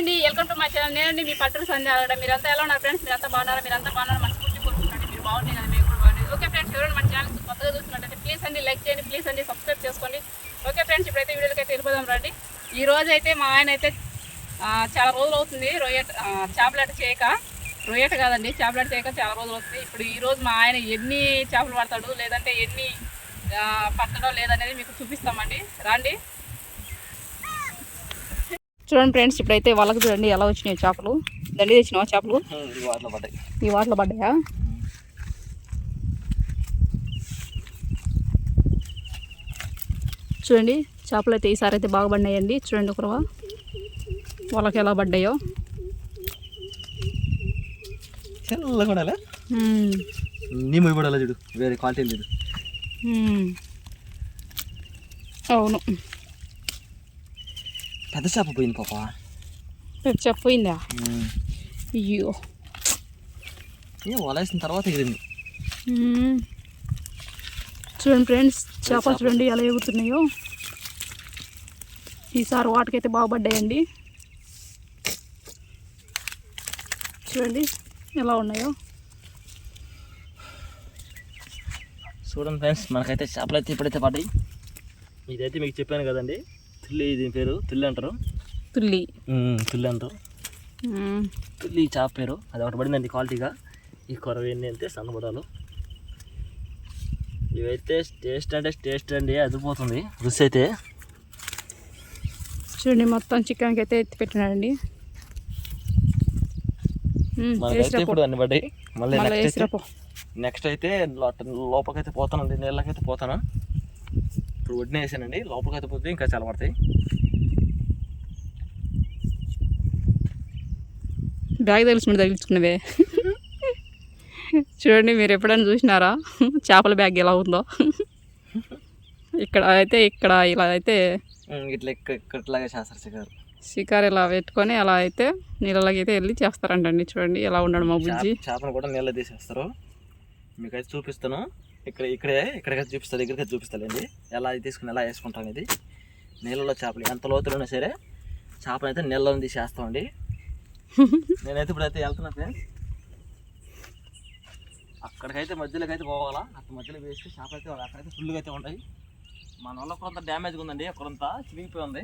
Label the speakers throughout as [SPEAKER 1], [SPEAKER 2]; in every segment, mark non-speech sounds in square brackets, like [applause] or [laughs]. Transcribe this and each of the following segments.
[SPEAKER 1] అండి welcome to my channel. నేనండి మీ పట్టణ సంధ్య అడగడం మీరంతా ఎలా ఉన్నారు ఫ్రెండ్స్? మీరంతా బాగున్నారా? మీరంతా బాగున్నారు? మనసు పూర్తి కోరుకుంటాను మీరు బాగుంటుంది కదా మీరు కూడా బాగుంటుంది ఓకే ఫ్రెండ్స్ ఎవరైనా మన ఛానల్ కొత్తగా చూస్తున్నట్టయితే ప్లీజ్ అండి లైక్ చేయండి ప్లీజ్ అండి సబ్స్క్రైబ్ చేసుకోండి. ఓకే ఫ్రెండ్స్ ఇప్పుడైతే వీడియోకి అయితే వెళ్ళిపోదాం రండి. ఈ రోజు అయితే మా ఆయన అయితే చాలా రోజులు అవుతుంది రొయ్యట చేపలాట చేయక. రొయ్యట కాదండి చేపలాట చేయక చాలా రోజులు అవుతుంది. ఇప్పుడు ఈ రోజు మా ఆయన ఎన్ని చేపలు పడతాడు లేదంటే ఎన్ని పట్టడం లేదనేది మీకు చూపిస్తామండి. రండి. చూడండి ఫ్రెండ్స్ ఇప్పుడైతే వాళ్ళకి చూడండి ఎలా వచ్చినాయి చేపలు. దండి తెచ్చినావా చేపలు? ఈ వాటిలో పడ్డాయా? చూడండి చేపలు అయితే ఈసారి అయితే బాగా పడినాయండి. చూడండి ఒకరవా. వాళ్ళకి ఎలా పడ్డాయో.
[SPEAKER 2] చూడు వేరే క్వాలిటీ లేదు.
[SPEAKER 1] అవును.
[SPEAKER 2] పెద్ద చేప పోయింది పాప
[SPEAKER 1] చెప్పయిందా అయ్యో
[SPEAKER 2] ఏ వలేసిన తర్వాత ఎగిరింది.
[SPEAKER 1] చూడండి ఫ్రెండ్స్ చేపలు చూడండి ఎలా ఎగురుతున్నాయో ఈసారి వాటికైతే బాగుపడ్డాయండి చూడండి ఎలా ఉన్నాయో
[SPEAKER 2] చూడండి ఫ్రెండ్స్ మనకైతే చేపలు అయితే ఇప్పుడైతే పడ్డాయి ఇదైతే మీకు చెప్పాను కదండి తుల్లి దీని పేరు? తుల్లి అంటారు?
[SPEAKER 1] తుల్లి
[SPEAKER 2] తుల్లి అంటారు. తుల్లి చేప పేరు. అది ఒకటి పడిందండి క్వాలిటీగా. ఈ కొరవ ఎన్ని అంటే సన్నబడాలు ఇవైతే టేస్ట్ అంటే టేస్ట్ అండి అదిపోతుంది రుచి అయితే.
[SPEAKER 1] చూడండి మొత్తం చికెన్కి అయితే ఎత్తి పెట్టినాడండి.
[SPEAKER 2] ఇప్పుడు అన్ని పడ్డాయి. మళ్ళీ నెక్స్ట్ అయితే లోపలికైతే పోతానండి నీళ్ళకైతే పోతాను. ఇప్పుడు వడ్డీ వేసానండి. లోపలికైతే పోతే ఇంకా చాలా పడతాయి.
[SPEAKER 1] బ్యాగ్ తగిలించుకుని తగిలించుకున్నవే. చూడండి మీరు ఎప్పుడైనా చూసినారా? చేపల బ్యాగ్ ఎలా ఉందో. ఇక్కడ అయితే ఇక్కడ ఇలా అయితే
[SPEAKER 2] ఇట్లా ఇక్కడ ఇక్కట్లాగా చేస్తారు చికారు
[SPEAKER 1] షికారు ఇలా పెట్టుకొని అలా అయితే నీళ్ళలోకి అయితే వెళ్ళి చేస్తారంటండి. చూడండి ఎలా ఉన్నాడు మా బుజ్జి.
[SPEAKER 2] చేప- చేపను కూడా నీళ్ళ తీసేస్తారు. మీకైతే చూపిస్తాను. ఇక్కడ ఇక్కడే ఇక్కడికైతే చూపిస్తాను దగ్గరికి చూపిస్తానండి ఎలా అయితే తీసుకుని ఎలా వేసుకుంటాను ఇది నీళ్ళలో చేపలు ఎంత లోతులు ఉన్నా సరే చేపను అయితే నీళ్ళలో తీసేస్తామండి. [laughs] నేనైతే ఇప్పుడైతే వెళ్తున్నా ఫ్రెండ్స్ అక్కడికైతే మధ్యలోకి అయితే పోవాలా. అక్కడ మధ్యలో వేస్తే చేపలు అయితే అక్కడైతే ఫుల్గా అయితే ఉన్నాయి మన వల్ల కొంత డ్యామేజ్ ఉందండి అక్కడంతా చిరిగిపోయి ఉంది.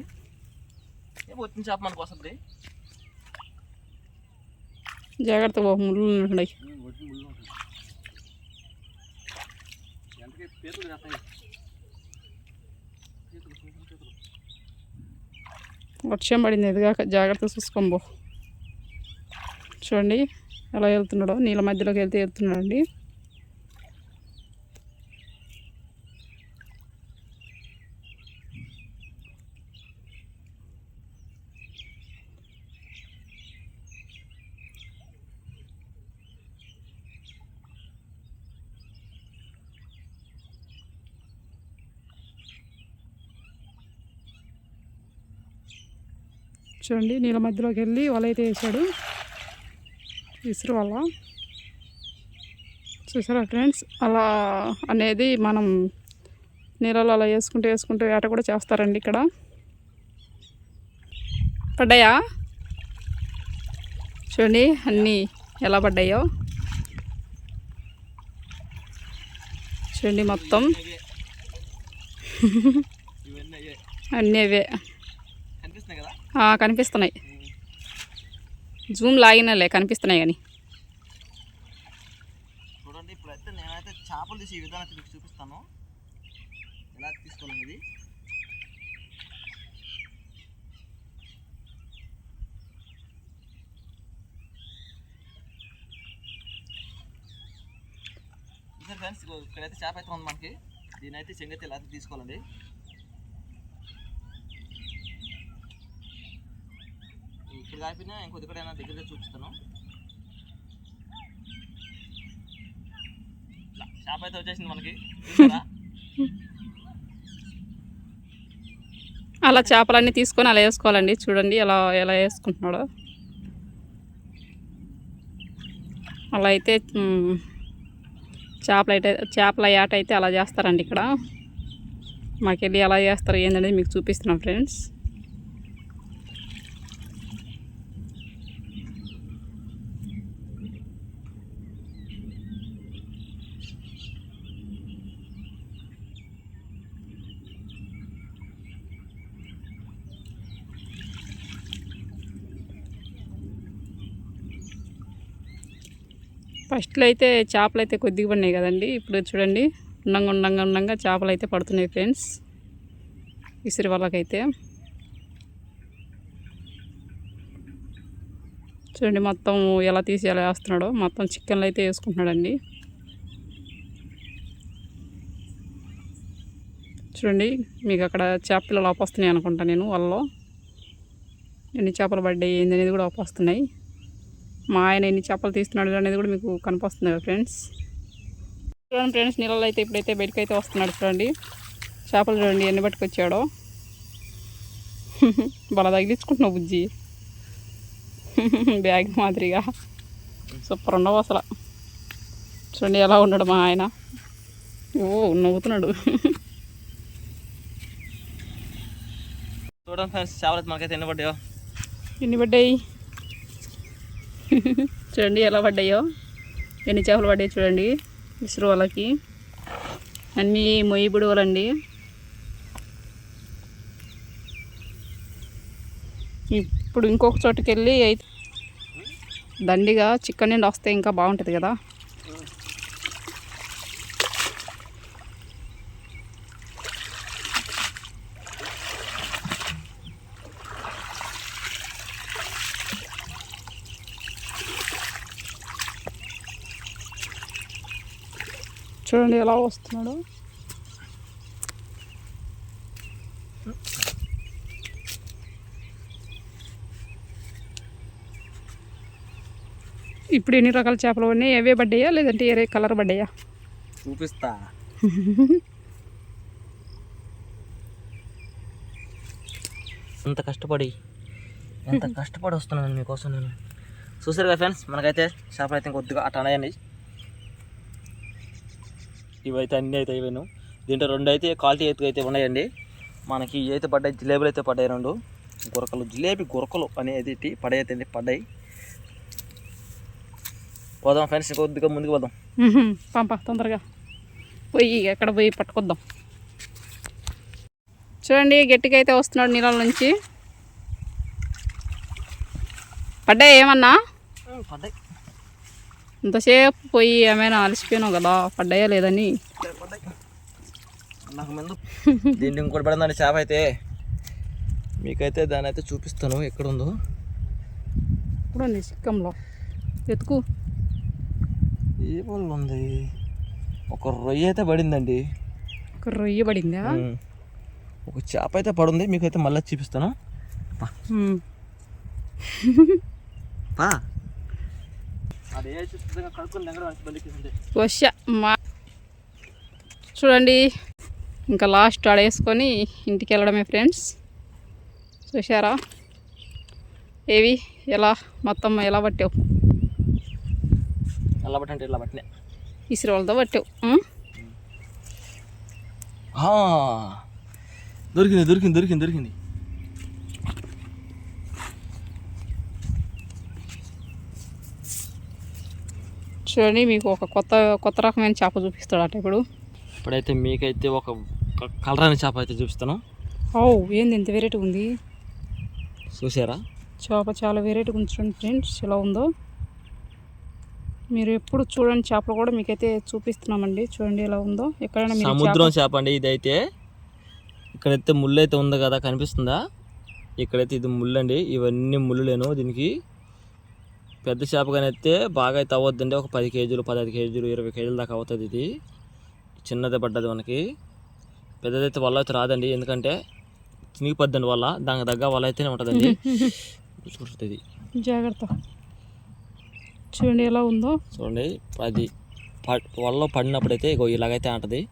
[SPEAKER 2] ఏ వచ్చిన చేప మనకు వస్తుంది
[SPEAKER 1] జాగ్రత్త ముళ్ళు ఉన్నాయి
[SPEAKER 2] ఒడ్డు ముళ్ళు ఉంటుంది. ఎంతకైతే కాస్తాయి
[SPEAKER 1] వర్షం పడింది ఎదుగాక జాగ్రత్త చూసుకోంబో. చూడండి ఎలా వెళ్తున్నాడో నీళ్ళ మధ్యలోకి వెళ్తే వెళ్తున్నాడు అండి చూడండి నీళ్ళ మధ్యలోకి వెళ్ళి వలైతే వేసాడు ఇసురు వల. చూసారా ఫ్రెండ్స్? అలా అనేది మనం నీళ్ళలో అలా వేసుకుంటూ వేసుకుంటూ వేట కూడా చేస్తారండి ఇక్కడ. పడ్డాయా? చూడండి అన్నీ ఎలా పడ్డాయో. చూడండి మొత్తం. [laughs] అన్నీ అవే.
[SPEAKER 2] కనిపిస్తున్నాయి.
[SPEAKER 1] జూమ్ లాగినలే కనిపిస్తున్నాయి కానీ.
[SPEAKER 2] చూడండి ఇప్పుడైతే నేనైతే చేపలు తీసి ఈ విధానం మీకు చూపిస్తాను. ఎలా తీసుకోవాలి ఇది. ఫ్రెండ్స్ ఇక్కడైతే చేప అయితే ఉంది మనకి. దీనైతే అయితే చెంగైతే అయితే తీసుకోవాలండి. ఇక్కడ ఇంకొద్ది కూడా దగ్గరగా చూపిస్తాను. షాప్ అయితే వచ్చేసింది మనకి.
[SPEAKER 1] అలా చేపలన్నీ తీసుకొని అలా వేసుకోవాలండి. చూడండి ఎలా ఎలా వేసుకుంటున్నాడో. అలా అయితే చేపల చేపలు అయితే చేపల యాట అయితే అలా చేస్తారండి ఇక్కడ. మాకెళ్ళి ఎలా చేస్తారు ఏంటనేది మీకు చూపిస్తున్నాం ఫ్రెండ్స్. ఫస్ట్లో అయితే చేపలు అయితే కొద్దిగా పడినాయి కదండి. ఇప్పుడు చూడండి ఉండంగా ఉండంగా ఉండంగా చేపలు అయితే పడుతున్నాయి ఫ్రెండ్స్. ఇసురు వాళ్ళకైతే. చూడండి మొత్తం ఎలా తీసి ఎలా వేస్తున్నాడో మొత్తం చికెన్లు అయితే వేసుకుంటున్నాడండి. చూడండి మీకు అక్కడ చేపలు లోపొస్తున్నాయి అనుకుంటా నేను వాళ్ళలో. ఎన్ని చేపలు పడ్డాయి ఏంది అనేది కూడా లోపొస్తున్నాయి మా ఆయన ఎన్ని చేపలు తీస్తున్నాడు అనేది కూడా మీకు కనిపిస్తుంది కదా ఫ్రెండ్స్. చూడండి ఫ్రెండ్స్ నీళ్ళలో అయితే ఇప్పుడైతే బయటకు అయితే వస్తున్నాడు చూడండి. చేపలు చూడండి ఎన్ని పట్టుకొచ్చాడో. బల తగిలించుకుంటున్నావు బుజ్జి. బ్యాగ్ మాదిరిగా. సూపర్ ఉండవు అసలు. చూడండి ఎలా ఉన్నాడు మా ఆయన. ఓ నవ్వుతున్నాడు.
[SPEAKER 2] చూడండి ఫ్రెండ్స్ చేపలు అయితే మనకైతే ఎన్ని పడ్డాయో.
[SPEAKER 1] ఎన్ని పడ్డాయి? చూడండి ఎలా పడ్డాయో. ఎన్ని చేపలు పడ్డాయి చూడండి. ఇసురు వాళ్ళకి అన్నీ మొయ్యి బుడవలండి. ఇప్పుడు ఇంకొక చోటుకి వెళ్ళి అయితే దండిగా చికెన్ నుండి వస్తే ఇంకా బాగుంటుంది కదా. చూడండి ఎలా వస్తున్నాడు. ఇప్పుడు ఎన్ని రకాల చేపలు ఉన్నాయి అవే పడ్డాయా? లేదంటే వేరే కలర్ పడ్డాయా?
[SPEAKER 2] చూపిస్తా. ఎంత కష్టపడి ఎంత కష్టపడి వస్తున్నాను మీకోసం నేను. చూసారు కదా ఫ్రెండ్స్ మనకైతే చేపలు అయితే కొద్దిగా అట్లా ఉన్నాయండి ఇవైతే అన్నీ అయితే ఇవేను దీంట్లో రెండు అయితే క్వాలిటీ అయితే అయితే ఉన్నాయండి. మనకి అయితే పడ్డాయి జిలేబీలు అయితే పడ్డాయి రెండు. గురకలు జిలేబీ గురకలు అనేది అయితే పడ్డాయి. పోదాం ఫ్రెండ్స్ కొద్దిగా ముందుకు పోదాం.
[SPEAKER 1] పంప తొందరగా. పోయి ఎక్కడ పోయి పట్టుకొద్దాం. చూడండి గట్టిగా అయితే వస్తున్నాడు నీళ్ళ నుంచి. పడ్డాయి ఏమన్నా?
[SPEAKER 2] పడ్డాయి.
[SPEAKER 1] ఇంతసేపు పోయి ఏమైనా అలసిపోయినావు కదా పడ్డాయా లేదని
[SPEAKER 2] నాకు ముందు దీంట్లో ఇంకోటి పడిందండి చేప అయితే. మీకైతే దాని అయితే చూపిస్తాను ఎక్కడ ఉందో
[SPEAKER 1] ఉంది చిక్కంలో ఎతుకు
[SPEAKER 2] ఏ పళ్ళు ఉంది. ఒక రొయ్య అయితే పడిందండి.
[SPEAKER 1] ఒక రొయ్య పడిందా.
[SPEAKER 2] ఒక చేప అయితే పడుంది మీకైతే మళ్ళీ చూపిస్తాను. పా.
[SPEAKER 1] వర్ష మా చూడండి. ఇంకా లాస్ట్ ఆడేసుకొని ఇంటికి వెళ్ళడమే ఫ్రెండ్స్. చూసారా ఏవి? ఎలా? మొత్తం ఎలా పట్టావు?
[SPEAKER 2] ఎలా పట్టంటే ఇలా పట్టినా.
[SPEAKER 1] ఇసురు వాళ్ళతో పట్టావు
[SPEAKER 2] దొరికింది దొరికింది దొరికింది దొరికింది.
[SPEAKER 1] చూడండి మీకు ఒక కొత్త కొత్త రకమైన చేప చూపిస్తాడట ఇప్పుడు.
[SPEAKER 2] ఇప్పుడైతే మీకైతే ఒక క- కలరాని చేప అయితే చూపిస్తాను.
[SPEAKER 1] ఓ ఏంది ఇంత వెరైటీ ఉంది?
[SPEAKER 2] చూసారా?
[SPEAKER 1] చేప చాలా వెరైటీగా ఉంది చూడండి ఫ్రెండ్స్ ఎలా ఉందో. మీరు ఎప్పుడు చూడండి చేపలు కూడా మీకైతే చూపిస్తున్నామండి. చూడండి ఎలా ఉందో. ఎక్కడైనా
[SPEAKER 2] సముద్రం చేప అండి ఇదైతే. ఇక్కడైతే ముళ్ళు అయితే ఉంది కదా కనిపిస్తుందా? ఇక్కడైతే ఇది ముళ్ళు అండి ఇవన్నీ ముళ్ళులేను దీనికి. పెద్ద చేప కానీ అయితే బాగా అయితే అవ్వద్దండి. ఒక పది కేజీలు పదహైదు కేజీలు ఇరవై కేజీల దాకా అవుతుంది ఇది. చిన్నదే పడ్డది మనకి. పెద్దదైతే వల్ల అయితే రాదండి. ఎందుకంటే చినిగిపోద్దండి వల్ల. దానికి తగ్గ వల్ల అయితేనే ఉంటుందండి. [laughs]
[SPEAKER 1] చేప- జాగ్రత్త. చూడండి ఎలా ఉందో.
[SPEAKER 2] చూడండి అది వల్ల పడినప్పుడైతే ఇగో ఇలాగైతే అంటది.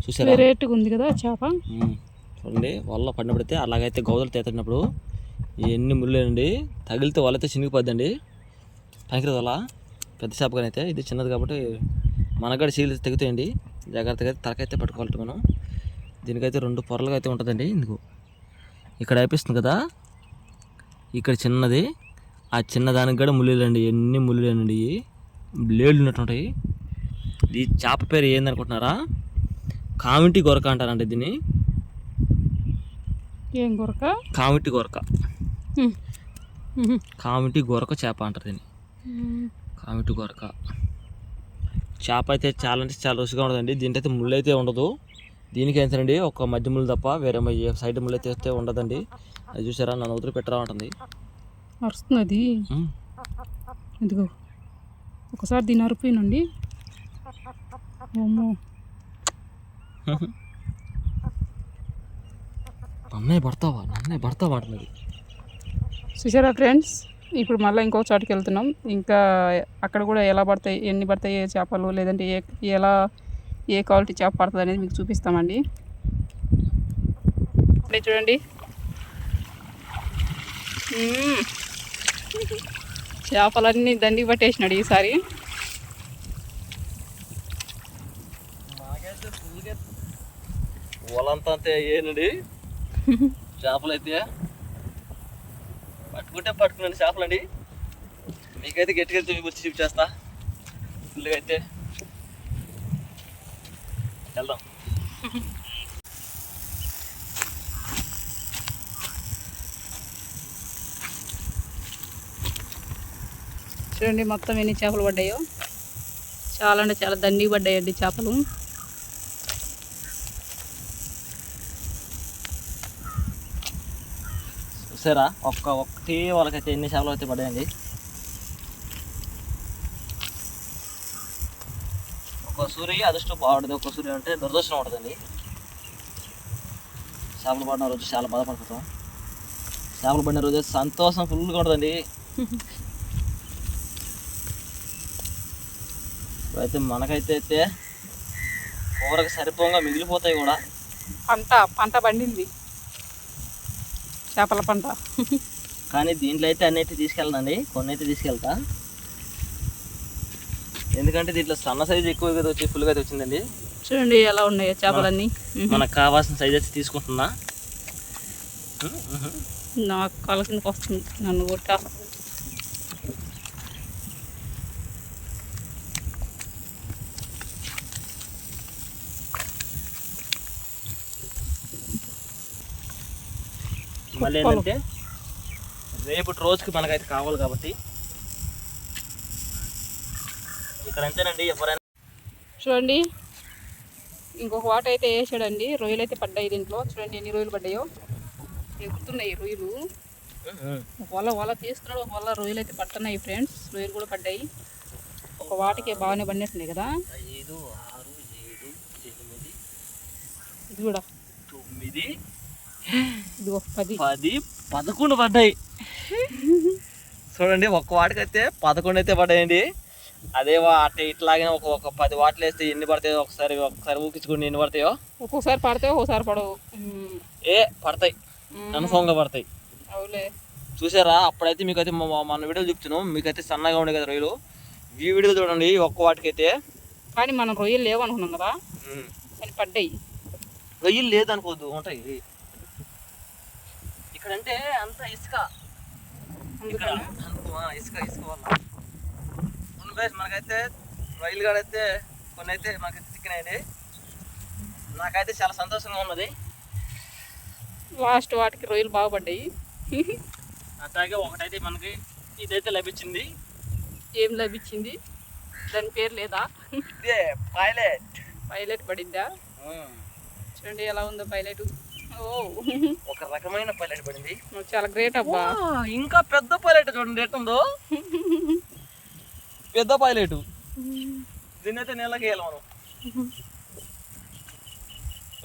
[SPEAKER 2] చూసారా?
[SPEAKER 1] వెరైటీగా ఉంది కదా చేప.
[SPEAKER 2] చూడండి వల్ల పడినప్పుడైతే అలాగైతే గౌదలు తేతినప్పుడు ఎన్ని ముళ్ళేనండి తగిలితే వాళ్ళైతే చినిగిపోద్దండి. పనికిరదు వల్ల పెద్ద చేపగానే అయితే ఇది చిన్నది కాబట్టి మనగడ చీలు తెగుతాయండి. జాగ్రత్తగా అయితే తలకైతే పట్టుకోవాలి మనం. దీనికైతే రెండు పొరలుగా అయితే ఉంటుందండి ఇందుకు. ఇక్కడ అయిపిస్తుంది కదా? ఇక్కడ చిన్నది. ఆ చిన్నదానికి కూడా ముళ్ళులండి ఎన్ని ముళ్ళులేనండి బ్లేడ్లు ఉన్నట్టుంటాయి ఈ చేప పేరు ఏందనుకుంటున్నారా? కామిటి గొరక అంటారండి దీన్ని.
[SPEAKER 1] ఏం కొరక
[SPEAKER 2] కామిటి గొరక. కామిటి గొరక చేప అంటారు దీన్ని. కామిటి గొరక చేప అయితే చాలా అంటే చాలా రుచిగా ఉంటుందండి దీంట్లో అయితే ముళ్ళు అయితే ఉండదు. దీనికి ఏంటండి ఒక మధ్య ముళ్ళు తప్ప వేరే సైడ్ ముళ్ళు అయితే ఉండదండి. అది చూసారా? నన్ను వదిలి పెట్టరా ఉంటుంది.
[SPEAKER 1] అరుస్తున్నది.
[SPEAKER 2] మ్మ్.
[SPEAKER 1] ఇదిగో. ఒకసారి దీని అరిపోయినండి.
[SPEAKER 2] నన్నే పడతావా నన్నే పడతావా అంటున్నది.
[SPEAKER 1] చూసారా ఫ్రెండ్స్? ఇప్పుడు మళ్ళీ ఇంకో చోటుకి వెళ్తున్నాం. ఇంకా అక్కడ కూడా ఎలా పడతాయి ఎన్ని పడతాయి ఏ చేపలు లేదంటే ఏ ఎలా ఏ క్వాలిటీ చేప పడుతుంది అనేది మీకు చూపిస్తామండి. ఇప్పుడే చూడండి. చేపలన్నీ దండి పట్టేసినాడు ఈసారి.
[SPEAKER 2] ఓలంతా అంతే ఏనండి చేపలు అయితే పట్టుకుంటే పట్టుకున్నాండి చేపలండి మీకైతే గట్టిగా చూపించి చూపించేస్తా. ఫుల్గా అయితే. వెళ్దాం.
[SPEAKER 1] చూడండి మొత్తం ఎన్ని చేపలు పడ్డాయో. చాలా అంటే చాలా దండిగా పడ్డాయండి చేపలు.
[SPEAKER 2] చూసారా? ఒక్క ఒక్కటి వాళ్ళకైతే ఎన్ని చేపలు అయితే పడాయండి? ఒక సూర్య అదృష్టం బాగుంటుంది. ఒక సూర్య అంటే దురదృష్టం ఉంటుందండి. చేపలు పడిన రోజు చాలా బాధపడిపోతాం. చేపలు పడిన రోజు సంతోషం ఫుల్గా ఉంటుందండి. అయితే మనకైతే అయితే కూరకు సరిపోగా మిగిలిపోతాయి కూడా.
[SPEAKER 1] పంట పంట పండింది. చేపల పంట.
[SPEAKER 2] కానీ దీంట్లో అయితే అన్ని అయితే తీసుకెళ్ళనండి కొన్ని అయితే తీసుకెళ్తా. ఎందుకంటే దీంట్లో సన్న సైజు ఎక్కువగా వచ్చి ఫుల్గా అయితే వచ్చిందండి.
[SPEAKER 1] చూడండి ఎలా ఉన్నాయో చేపలన్నీ.
[SPEAKER 2] మనకు కావాల్సిన సైజ్ అయితే తీసుకుంటున్నా.
[SPEAKER 1] నాకు కాళ్ళ కిందకి వస్తుంది. నన్ను కొట్టా
[SPEAKER 2] మళ్ళీ ఏంటంటే రేపటి రోజుకి మనకైతే కావాలి కాబట్టి ఇక్కడ అంతేనండి ఎవరైనా
[SPEAKER 1] చూడండి. ఇంకొక వాట అయితే వేసాడండి. రొయ్యలు అయితే పడ్డాయి దీంట్లో. చూడండి ఎన్ని రొయ్యలు పడ్డాయో. ఎగుతున్నాయి రొయ్యలు? ఒక వల్ల వల్ల తీస్తున్నాడు. ఒక రొయ్యలు అయితే పడుతున్నాయి ఫ్రెండ్స్. రొయ్యలు కూడా పడ్డాయి. ఒక వాటికి బాగానే పడినట్టున్నాయి కదా. ఇది కూడా.
[SPEAKER 2] తొమ్మిది
[SPEAKER 1] పది.
[SPEAKER 2] పది పదకొండు పడ్డాయి. చూడండి ఒక్క వాటికైతే పదకొండు అయితే పడ్డాయండి. అదే అట్ట ఇట్లాగే ఒక ఒక పది వాటిలు వేస్తే ఎన్ని పడతాయో ఒకసారి ఒకసారి ఊకించుకుని ఎన్ని పడతాయో.
[SPEAKER 1] ఒక్కొక్కసారి పడితే ఒక్కొక్కసారి పడవు.
[SPEAKER 2] ఏ పడతాయి. కన్ఫామ్గా పడతాయి.
[SPEAKER 1] అవులే
[SPEAKER 2] చూసారా అప్పుడైతే మీకైతే మన వీడియోలు చెప్తున్నాం. మీకైతే సన్నగా ఉండే కదా రొయ్యలు. ఈ వీడియో చూడండి ఒక్క వాటికైతే.
[SPEAKER 1] కానీ మనం రొయ్యలు లేవు అనుకున్నాం కదా పడ్డాయి.
[SPEAKER 2] రొయ్యలు లేదనుకోవద్దు ఉంటాయి. ఇక్కడంటే అంత ఇసుక. ఇక్కడ? ఇసుక ఇసుక వల్ల. అవును guys, మనకైతే రైలు గాడైతే కొన్ని అయితే మనకైతే చిక్కినాయండి నాకైతే చాలా సంతోషంగా ఉన్నది.
[SPEAKER 1] లాస్ట్ వాటికి రొయ్యలు బాగా పడ్డాయి.
[SPEAKER 2] అట్లాగే ఒకటైతే మనకి ఇదైతే లభించింది.
[SPEAKER 1] ఏం లభించింది? దాని పేరు లేదా?
[SPEAKER 2] ఇదే పైలట్.
[SPEAKER 1] పైలట్ పడిందా? చూడండి ఎలా ఉందో పైలట్.
[SPEAKER 2] ఒక రకమైన పైలట్ పడింది.
[SPEAKER 1] చాలా గ్రేట్ అబ్బా.
[SPEAKER 2] ఇంకా పెద్ద పైలట్ చూడండి ఎట్టుందో. పెద్ద పైలట్ దీన్ని అయితే నెలకి వేయాలి మనం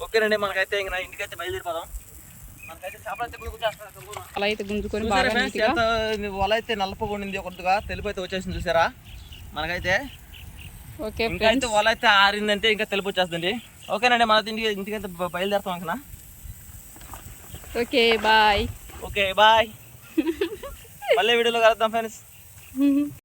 [SPEAKER 2] ఓకేనండి మనకైతే ఇంకా ఇంటికైతే బయలుదేరిపోదాం.
[SPEAKER 1] అలా అయితే గుంజుకొని
[SPEAKER 2] వల అయితే నల్లపకుండింది కొద్దిగా తెలుపు అయితే వచ్చేసింది చూసారా? మనకైతే
[SPEAKER 1] ఓకే
[SPEAKER 2] ఇంకా అయితే వల అయితే ఆరిందంటే ఇంకా తెలుపు వచ్చేస్తుంది ఓకేనండి మన ఇంటికి ఇంటికైతే బయలుదేరుతాం ఇంకా
[SPEAKER 1] ఓకే బాయ్.
[SPEAKER 2] Okay bye. మళ్ళీ వీడియోలో కలుద్దాం ఫ్రెండ్స్. [laughs]